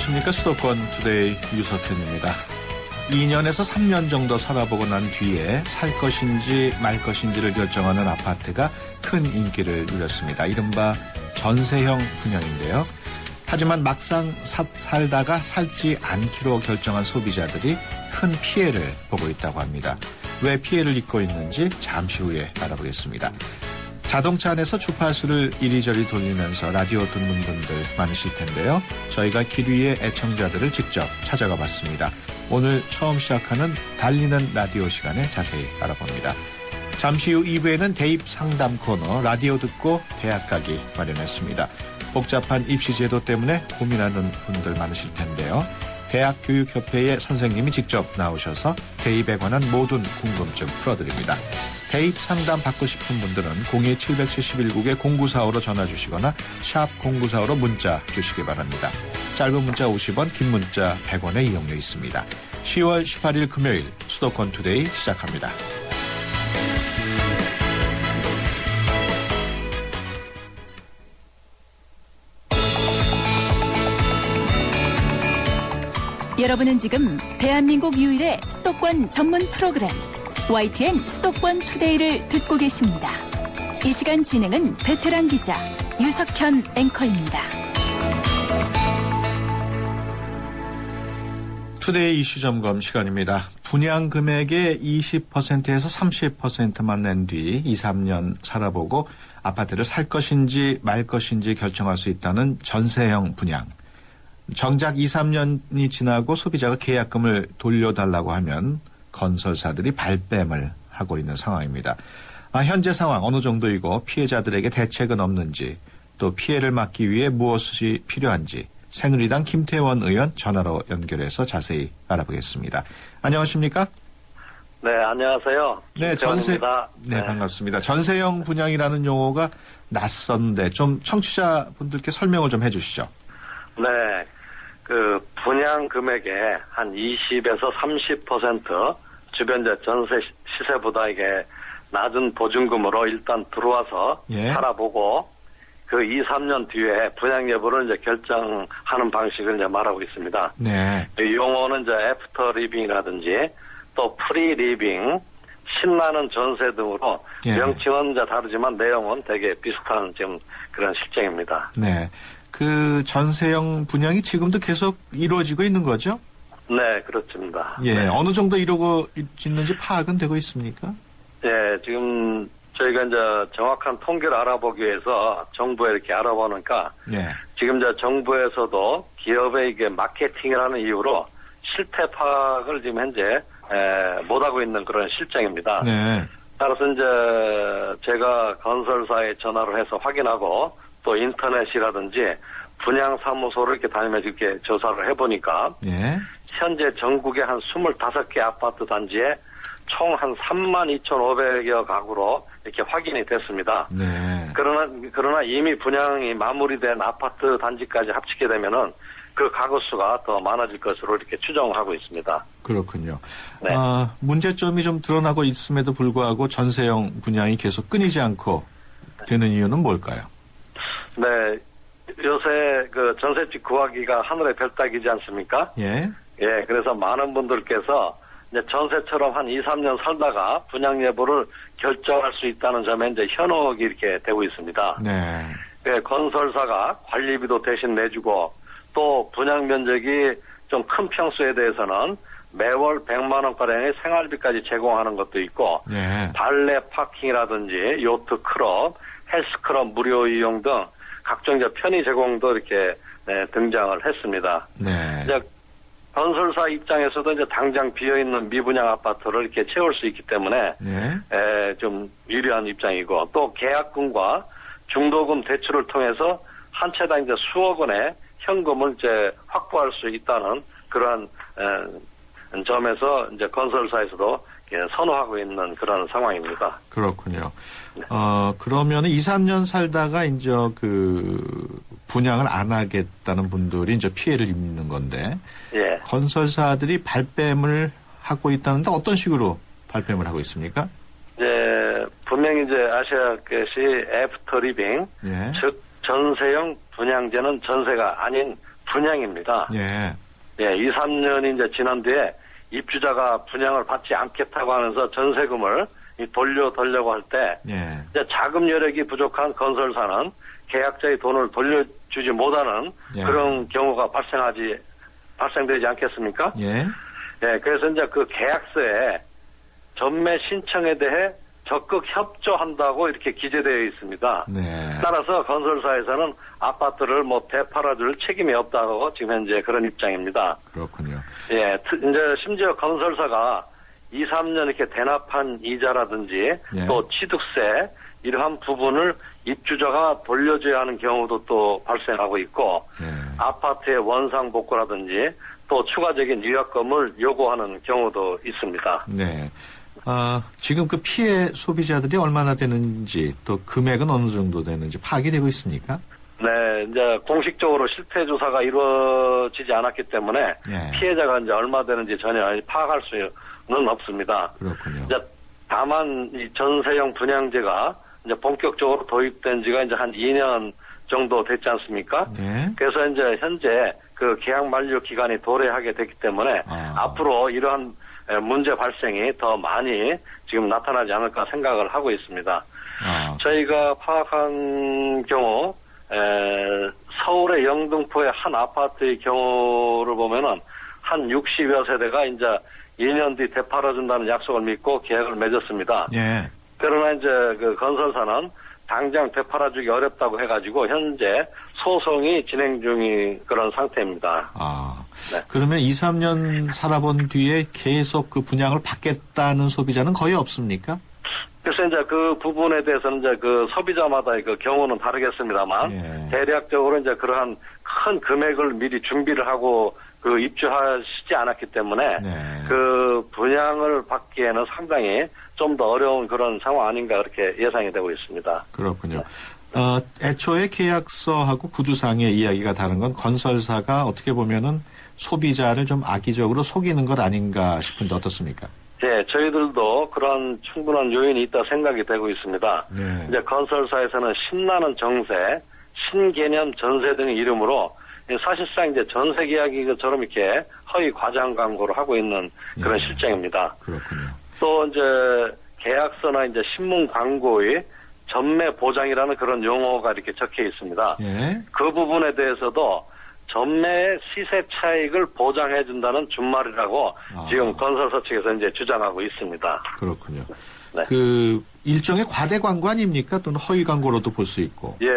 안녕하십니까 수도권 투데이 유석현입니다. 2년에서 3년 정도 살아보고 난 뒤에 살 것인지 말 것인지를 결정하는 아파트가 큰 인기를 누렸습니다. 이른바 전세형 분양인데요. 하지만 막상 사- 살다가 살지 않기로 결정한 소비자들이 큰 피해를 보고 있다고 합니다. 왜 피해를 입고 있는지 잠시 후에 알아보겠습니다. 자동차 안에서 주파수를 이리저리 돌리면서 라디오 듣는 분들 많으실 텐데요. 저희가 길 위의 애청자들을 직접 찾아가 봤습니다. 오늘 처음 시작하는 달리는 라디오 시간에 자세히 알아봅니다. 잠시 후 2부에는 대입 상담 코너 라디오 듣고 대학 가기 마련했습니다. 복잡한 입시 제도 때문에 고민하는 분들 많으실 텐데요. 대학교육협회의 선생님이 직접 나오셔서 대입에 관한 모든 궁금증 풀어드립니다. 대입 상담 받고 싶은 분들은 02771국에 0945로 전화 주시거나 샵 0945로 문자 주시기 바랍니다. 짧은 문자 50원, 긴 문자 100원의 이용료 있습니다. 10월 18일 금요일 수도권 투데이 시작합니다. 여러분은 지금 대한민국 유일의 수도권 전문 프로그램 YTN 수도권 투데이를 듣고 계십니다. 이 시간 진행은 베테랑 기자 유석현 앵커입니다. 투데이 이슈 점검 시간입니다. 분양 금액의 20%에서 30%만 낸 뒤 2, 3년 살아보고 아파트를 살 것인지 말 것인지 결정할 수 있다는 전세형 분양. 정작 2, 3년이 지나고 소비자가 계약금을 돌려달라고 하면 건설사들이 발뺌을 하고 있는 상황입니다. 아, 현재 상황 어느 정도이고 피해자들에게 대책은 없는지 또 피해를 막기 위해 무엇이 필요한지 새누리당 김태원 의원 전화로 연결해서 자세히 알아보겠습니다. 안녕하십니까? 네, 안녕하세요. 네, 전세 김태원입니다. 네, 반갑습니다. 전세형 분양이라는 용어가 낯선데 좀 청취자분들께 설명을 좀 해주시죠. 네, 그 분양 금액의 한 20에서 30% 주변 저 전세 시- 시세보다 이게 낮은 보증금으로 일단 들어와서 예. 살아보고 그 2, 3년 뒤에 분양 여부를 이제 결정하는 방식을 이제 말하고 있습니다. 네, 이 용어는 이제 애프터 리빙이라든지 또 프리 리빙, 신나는 전세 등으로 예. 명칭은 이제 다르지만 내용은 되게 비슷한 지금 그런 실정입니다. 네. 그 전세형 분양이 지금도 계속 이루어지고 있는 거죠? 네, 그렇습니다. 예, 네. 어느 정도 이루고 있는지 파악은 되고 있습니까? 예, 지금 저희가 이제 정확한 통계를 알아보기 위해서 정부에 이렇게 알아보니까 예, 지금 이제 정부에서도 기업의 이게 마케팅이라는 이유로 실태 파악을 지금 현재 에, 못하고 있는 그런 실정입니다. 네, 따라서 이제 제가 건설사에 전화를 해서 확인하고 또 인터넷이라든지 분양 사무소를 이렇게 다니면서 이렇게 조사를 해보니까 예, 현재 전국에 한 25개 아파트 단지에 총 한 3만 2,500여 가구로 이렇게 확인이 됐습니다. 네. 그러나, 그러나 이미 분양이 마무리된 아파트 단지까지 합치게 되면은 그 가구 수가 더 많아질 것으로 이렇게 추정하고 있습니다. 그렇군요. 네. 아, 문제점이 좀 드러나고 있음에도 불구하고 전세형 분양이 계속 끊이지 않고 되는 이유는 뭘까요? 네. 요새 그 전세집 구하기가 하늘의 별 따기지 않습니까? 예, 예, 그래서 많은 분들께서 이제 전세처럼 한 2, 3년 살다가 분양 여부를 결정할 수 있다는 점에 이제 현혹이 이렇게 되고 있습니다. 네, 예, 건설사가 관리비도 대신 내주고 또 분양 면적이 좀 큰 평수에 대해서는 매월 100만 원가량의 생활비까지 제공하는 것도 있고 네, 발레 파킹이라든지 요트 클럽, 헬스 클럽 무료 이용 등 각종 이제 편의 제공도 이렇게 네, 등장을 했습니다. 네, 이제 건설사 입장에서도 이제 당장 비어 있는 미분양 아파트를 이렇게 채울 수 있기 때문에 네, 에, 좀 유리한 입장이고 또 계약금과 중도금 대출을 통해서 한 채당 이제 수억 원의 현금을 이제 확보할 수 있다는 그러한 에, 점에서 이제 건설사에서도 예, 선호하고 있는 그런 상황입니다. 그렇군요. 네. 어, 그러면 2, 3년 살다가 이제 그 분양을 안 하겠다는 분들이 이제 피해를 입는 건데 예. 건설사들이 발뺌을 하고 있다는데 어떤 식으로 발뺌을 하고 있습니까? 이제 분명히 이제 아시아 것이 애프터 리빙 예. 즉 전세형 분양제는 전세가 아닌 분양입니다. 예. 예, 2, 3년이 이제 지난 뒤에 입주자가 분양을 받지 않겠다고 하면서 전세금을 이 돌려달라고 할때 예. 자금 여력이 부족한 건설사는 계약자의 돈을 돌려주지 못하는 예. 그런 경우가 발생하지 발생되지 않겠습니까? 예. 예, 그래서 이제 그 계약서에 전매 신청에 대해 적극 협조한다고 이렇게 기재되어 있습니다. 네. 따라서 건설사에서는 아파트를 뭐 되팔아줄 책임이 없다고 지금 현재 그런 입장입니다. 그렇군요. 예, 트- 이제 심지어 건설사가 2, 3년 이렇게 대납한 이자라든지 예. 또 취득세 이러한 부분을 입주자가 돌려줘야 하는 경우도 또 발생하고 있고 예. 아파트의 원상 복구라든지 또 추가적인 위약금을 요구하는 경우도 있습니다. 네. 아, 지금 그 피해 소비자들이 얼마나 되는지 또 금액은 어느 정도 되는지 파악이 되고 있습니까? 네, 이제 공식적으로 실태 조사가 이루어지지 않았기 때문에 예. 피해자가 이제 얼마 되는지 전혀 파악할 수는 없습니다. 그렇군요. 이제 다만 이 전세형 분양제가 이제 본격적으로 도입된 지가 이제 한 2년 정도 됐지 않습니까? 예. 그래서 이제 현재 그 계약 만료 기간이 도래하게 됐기 때문에 아. 앞으로 이러한 에, 문제 발생이 더 많이 지금 나타나지 않을까 생각을 하고 있습니다. 아, 저희가 파악한 경우 에, 서울의 영등포의 한 아파트의 경우를 보면은 한 60여 세대가 이제 2년 뒤 되팔아준다는 약속을 믿고 계약을 맺었습니다. 예. 그러나 이제 그 건설사는 당장 되팔아주기 어렵다고 해가지고 현재 소송이 진행 중인 그런 상태입니다. 아. 네. 그러면 2, 3년 살아본 뒤에 계속 그 분양을 받겠다는 소비자는 거의 없습니까? 그래서 이제 그 부분에 대해서는 이제 그 소비자마다의 그 경우는 다르겠습니다만 예. 대략적으로 이제 그러한 큰 금액을 미리 준비를 하고 그 입주하시지 않았기 때문에 네. 그 분양을 받기에는 상당히 좀 더 어려운 그런 상황 아닌가 그렇게 예상이 되고 있습니다. 그렇군요. 어, 애초에 계약서하고 구두상의 이야기가 다른 건 건설사가 어떻게 보면은 소비자를 좀 악의적으로 속이는 것 아닌가 싶은데 어떻습니까? 예, 저희들도 그런 충분한 요인이 있다 생각이 되고 있습니다. 네. 이제 건설사에서는 신나는 정세, 신개념 전세 등의 이름으로 사실상 이제 전세 계약이처럼 이렇게 허위 과장 광고를 하고 있는 그런 네. 실정입니다. 그렇군요. 또 이제 계약서나 이제 신문 광고의 전매 보장이라는 그런 용어가 이렇게 적혀 있습니다. 예. 그 부분에 대해서도 전매의 시세 차익을 보장해 준다는 준말이라고 아. 지금 건설사 측에서 이제 주장하고 있습니다. 그렇군요. 네. 그 일종의 과대 광고 아닙니까? 또는 허위 광고로도 볼 수 있고. 예,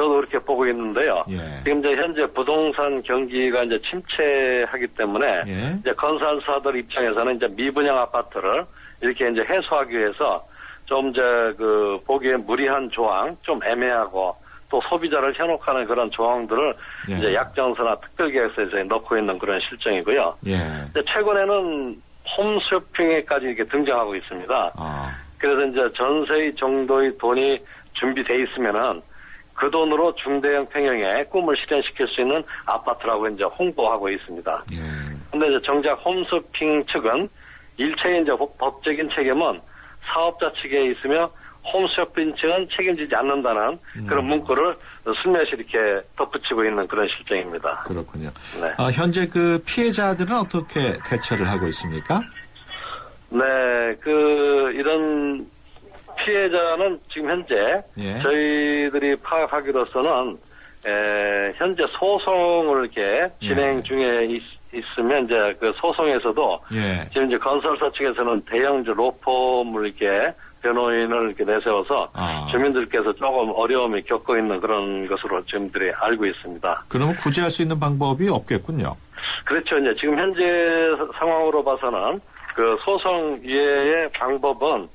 저도 그렇게 보고 있는데요. 예. 지금 이제 현재 부동산 경기가 이제 침체하기 때문에 예. 이제 건설사들 입장에서는 이제 미분양 아파트를 이렇게 이제 해소하기 위해서 좀 이제 그 보기에 무리한 조항, 좀 애매하고 또 소비자를 현혹하는 그런 조항들을 예. 이제 약정서나 특별계약서에 넣고 있는 그런 실정이고요. 예. 이제 최근에는 홈쇼핑에까지 이렇게 등장하고 있습니다. 아, 그래서 이제 전세의 정도의 돈이 준비돼 있으면은 그 돈으로 중대형 평형의 꿈을 실현시킬 수 있는 아파트라고 이제 홍보하고 있습니다. 예. 근데 이제 정작 홈쇼핑 측은 일체의 이제 법- 법적인 책임은 사업자 측에 있으며 홈쇼핑 측은 책임지지 않는다는 그런 문구를 슬며시 이렇게 덧붙이고 있는 그런 실정입니다. 그렇군요. 네. 아, 현재 그 피해자들은 어떻게 대처를 하고 있습니까? 네, 그 이런 피해자는 지금 현재 예. 저희들이 파악하기로서는 에, 현재 소송을 이렇게 진행 예. 중에 있, 으면 이제 그 소송에서도 예. 지금 이제 건설사 측에서는 대형 로펌을 이렇게 변호인을 이렇게 내세워서 아. 주민들께서 조금 어려움이 겪고 있는 그런 것으로 저희들이 알고 있습니다. 그러면 구제할 수 있는 방법이 없겠군요. 그렇죠. 이제 지금 현재 상황으로 봐서는 그 소송 이외의 방법은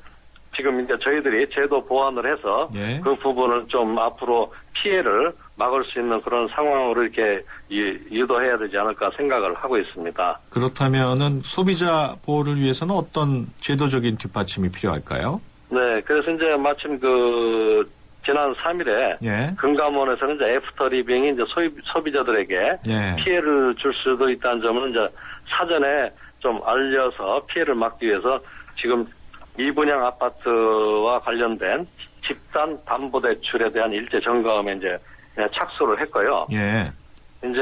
지금 이제 저희들이 제도 보완을 해서 예. 그 부분을 좀 앞으로 피해를 막을 수 있는 그런 상황으로 이렇게 유- 유도해야 되지 않을까 생각을 하고 있습니다. 그렇다면은 소비자 보호를 위해서는 어떤 제도적인 뒷받침이 필요할까요? 네, 그래서 이제 마침 그 지난 3일에 예. 금감원에서는 이제 애프터 리빙이 이제 소비, 소비자들에게 예. 피해를 줄 수도 있다는 점을 이제 사전에 좀 알려서 피해를 막기 위해서 지금 미분양 아파트와 관련된 집단 담보대출에 대한 일제 점검에 이제 착수를 했고요. 예. 이제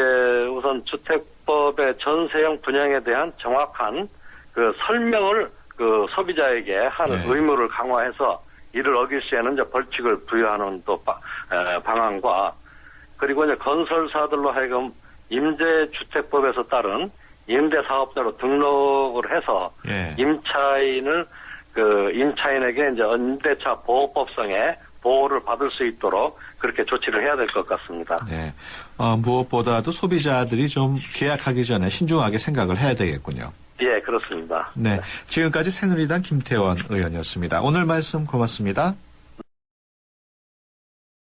우선 주택법의 전세형 분양에 대한 정확한 그 설명을 그 소비자에게 하는 네. 의무를 강화해서 이를 어길 시에는 이제 벌칙을 부여하는 또 바- 에, 방안과 그리고 이제 건설사들로 하여금 임대주택법에서 따른 임대사업자로 등록을 해서 예. 임차인을 그 임차인에게 이제 임대차 보호법상의 보호를 받을 수 있도록 그렇게 조치를 해야 될 것 같습니다. 네. 어, 무엇보다도 소비자들이 좀 계약하기 전에 신중하게 생각을 해야 되겠군요. 예, 그렇습니다. 네. 지금까지 새누리당 김태원 의원이었습니다. 오늘 말씀 고맙습니다.